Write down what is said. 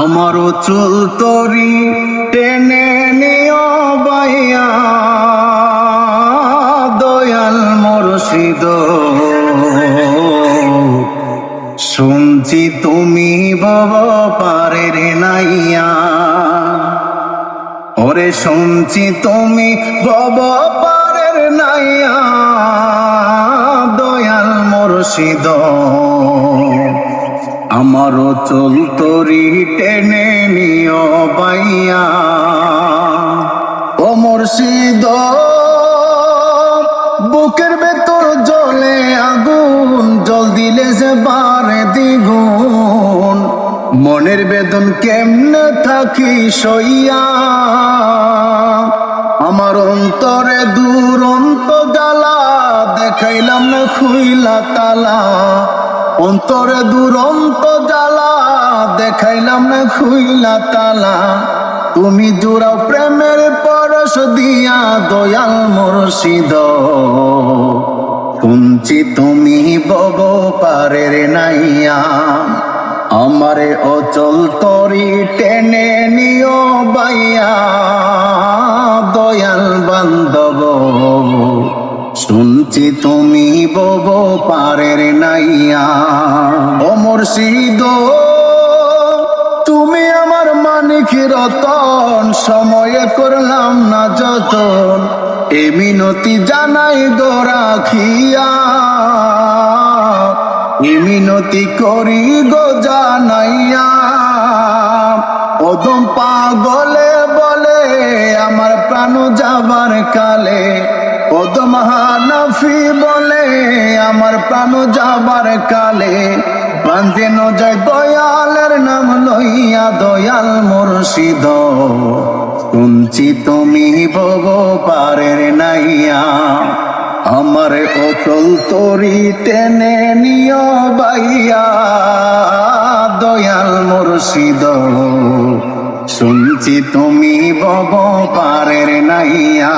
আমারও চুল তরি টেনে নিও বাইয়া দয়াল মুর্শিদ। শুনছি তুমি বাবা পারের নাইয়া। ওরে শুনছি তুমি বাবা পারের নাইয়া। দয়াল মুর্শিদ। আমারও চুল তরি টেনে নিও বাইয়া ও মুর্শিদ, বুকের ভেতর জলে আগুন, জল দিলে যে বারে দ্বিগুণ। মনের বেদন কেমনে থাকি সইয়া? আমার অন্তরে দুরন্ত জ্বালা, দেখাইলাম না খুইলা তালা। অন্তরে দুরন্ত জ্বালা, দেখাইলাম না খুইলা তালা। তুমি জোড়াও প্রেমের পরশ দিয়া, দয়াল মুর্শিদ। শুনছি তুমি বব পারের নাইয়া, আমারে অচল তরি টেনে শুনছি তুমি বব পারের নাইয়া। ও মুর্শিদ, তুমি আমার মানিক রতন, সময়ে করলাম না যতন, এ মিনতি জানাই গো রাখিয়া। মিনতি করি গো জানাইয়া। ওদম পাগলে বলে, আমার প্রাণ যাবার কালে ওদম হানাফি বলে আমার প্রাণ যাবার কালে বান্ধে ন যায় দয়ালের নাম লইয়া দয়াল মুর্শিদ। শুনছি তুমি বব পারের নাইয়া, আমার অচল তরি টেনে নিয় বাইয়া, দয়াল মুর্শিদ। শুনছি তুমি বব পারের নাইয়া।